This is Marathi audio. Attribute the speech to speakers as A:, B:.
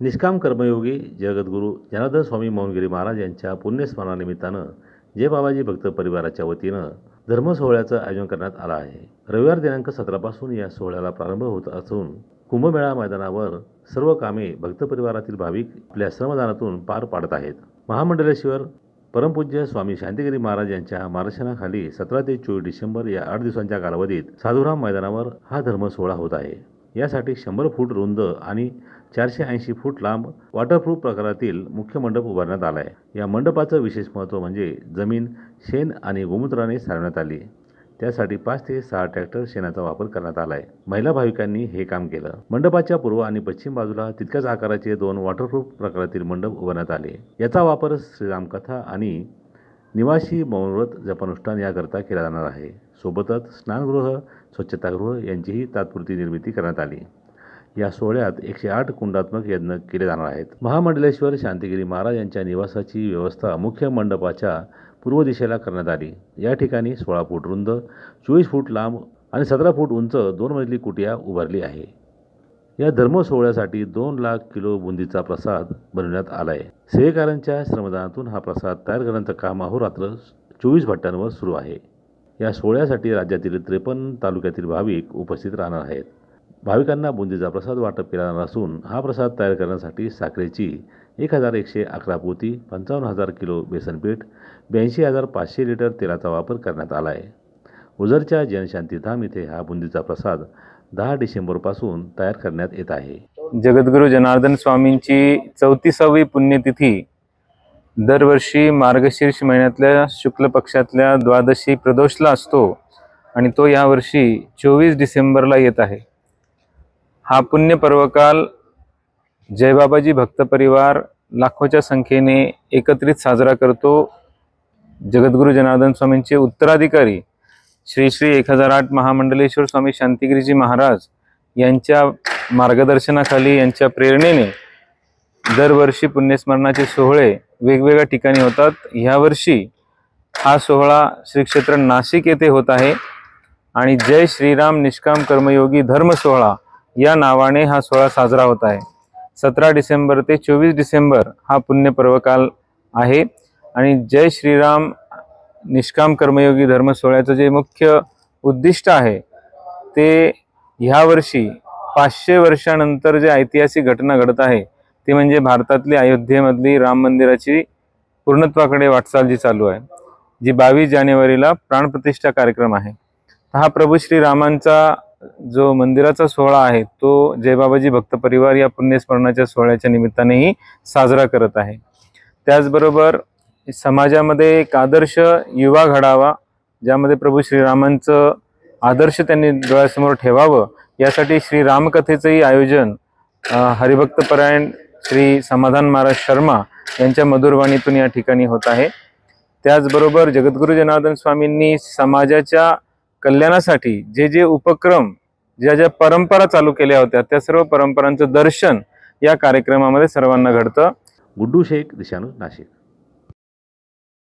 A: निष्काम कर्मयोगी जगद्गुरू जनार्दन स्वामी मौनगिरी महाराज यांच्या पुण्यस्मरणानिमित्तानं जय बाबाजी भक्त परिवाराच्या वतीनं धर्म सोहळ्याचं आयोजन करण्यात आलं आहे. रविवार दिनांक सतरापासून या सोहळ्याला प्रारंभ होत असून कुंभमेळा मैदानावर सर्व कामे भक्त परिवारातील भाविक आपल्या श्रमदानातून पार पाडत आहेत. महामंडलेश्वर परमपूज्य स्वामी शांतिगिरी महाराज यांच्या मार्गदर्शनाखाली सतरा ते चोवीस डिसेंबर या आठ दिवसांच्या कालावधीत साधुराम मैदानावर हा धर्म सोहळा होत आहे. यासाठी शंभर फूट रुंद आणि चारशे ऐंशी फूट लांब वॉटरप्रूफ प्रकारातील मुख्य मंडप उभारण्यात आला आहे. या मंडपाचं विशेष महत्त्व म्हणजे जमीन शेण आणि गोमूत्राने सारवण्यात आली. त्यासाठी पाच ते सहा ट्रॅक्टर शेणाचा वापर करण्यात आला आहे महिला भाविकांनी हे काम केलं. मंडपाच्या पूर्व आणि पश्चिम बाजूला तितक्याच आकाराचे दोन वॉटरप्रूफ प्रकारातील मंडप उभारण्यात आले. याचा वापर श्रीरामकथा आणि निवासी मौनव्रत जपानुष्ठान याकरता केला जाणार आहे. सोबतच स्नानगृह स्वच्छतागृह यांचीही तात्पुरती निर्मिती करण्यात आली. या सोहळ्यात एकशे आठ कुंडात्मक यज्ञ केले जाणार आहेत. महामंडलेश्वर शांतिगिरी महाराज यांच्या निवासाची व्यवस्था मुख्य मंडपाच्या पूर्व दिशेला करण्यात आली. या ठिकाणी सोळा फूट रुंद चोवीस फूट लांब आणि सतरा फूट उंच दोन मजली कुटिया उभारली आहे. या धर्म सोहळ्यासाठी दोन लाख किलो बुंदीचा प्रसाद बनवण्यात आला आहे सेवेकारांच्या श्रमदानातून हा प्रसाद तयार करण्याचं काम अहोरात्र चोवीस भट्ट्यांवर सुरू आहे. या सोहळ्यासाठी राज्यातील त्रेपन्न तालुक्यातील भाविक उपस्थित राहणार आहेत. भाविकांना बुंदीचा प्रसाद वाटप केला जाणार असून हा प्रसाद तयार करण्यासाठी साखरेची एक हजार एकशे अकरा पोती पंचावन्न हजार किलो बेसनपीठ ब्याऐंशी हजार पाचशे लिटर तेलाचा वापर करण्यात आला आहे. उजरच्या जनशांतीधाम इथे हा बुंदीचा प्रसाद दहा डिसेंबरपासून तयार करण्यात येत आहे.
B: जगद्गुरू जनार्दन स्वामींची चौतीसावी पुण्यतिथी दरवर्षी मार्गशीर्ष महिन्यातल्या शुक्ल पक्षातल्या द्वादशी प्रदोषला असतो आणि तो यावर्षी चोवीस डिसेंबरला येत आहे. हा पुण्य पर्वकाल जयबाबाजी भक्त परिवार लाखोच्या संख्येने एकत्रित साजरा करतो. जगद्गुरू जनार्दन स्वामींचे उत्तराधिकारी श्री श्री एक हजार आठ महामंडलेश्वर स्वामी शांतिगिरीजी महाराज यांच्या मार्गदर्शनाखाली यांच्या प्रेरणेने दरवर्षी पुण्यस्मरणाचे सोहळे वेगवेगळ्या ठिकाणी होतात. ह्यावर्षी हा सोहळा श्री क्षेत्र नाशिक येथे होत आहे. आणि जय श्रीराम निष्काम कर्मयोगी धर्म सोहळा या नावाने हा सोहळा साजरा होत आहे. सतरा डिसेंबर ते चोवीस डिसेंबर हा पुण्यपर्वकाल आहे. आणि जय श्रीराम निष्काम कर्मयोगी धर्म सोहळ्याचं जे मुख्य उद्दिष्ट आहे ते ह्या वर्षी पाचशे वर्षानंतर जे ऐतिहासिक घटना घडत आहे ती म्हणजे भारतातली अयोध्येमधली राम मंदिराची पूर्णत्वाकडे वाटचाल जी चालू आहे जी बावीस जानेवारीला प्राणप्रतिष्ठा कार्यक्रम आहे. हा प्रभू श्रीरामांचा जो मंदिराचा सोहळा आहे तो जयबाबाजी भक्त परिवार या पुण्यस्मरणाच्या सोहळ्याच्या निमित्तानेही साजरा करत आहे. त्याचबरोबर समाजामध्ये एक आदर्श युवा घडावा ज्यामध्ये प्रभू श्रीरामांचं आदर्श त्यांनी डोळ्यासमोर ठेवावं यासाठी श्रीरामकथेचंही आयोजन हरिभक्तपरायण श्री समाधान महाराज शर्मा यांच्या मधुरवाणीतून या ठिकाणी होत आहे. त्याचबरोबर जगद्गुरू जनार्दन स्वामींनी समाजाच्या कल्याणासाठी जे जे उपक्रम ज्या ज्या परंपरा चालू केल्या होत्या त्या सर्व परंपरांचं दर्शन या कार्यक्रमामध्ये सर्वांना घडतं.
A: गुड्डू शेख दिशानू नाशिक.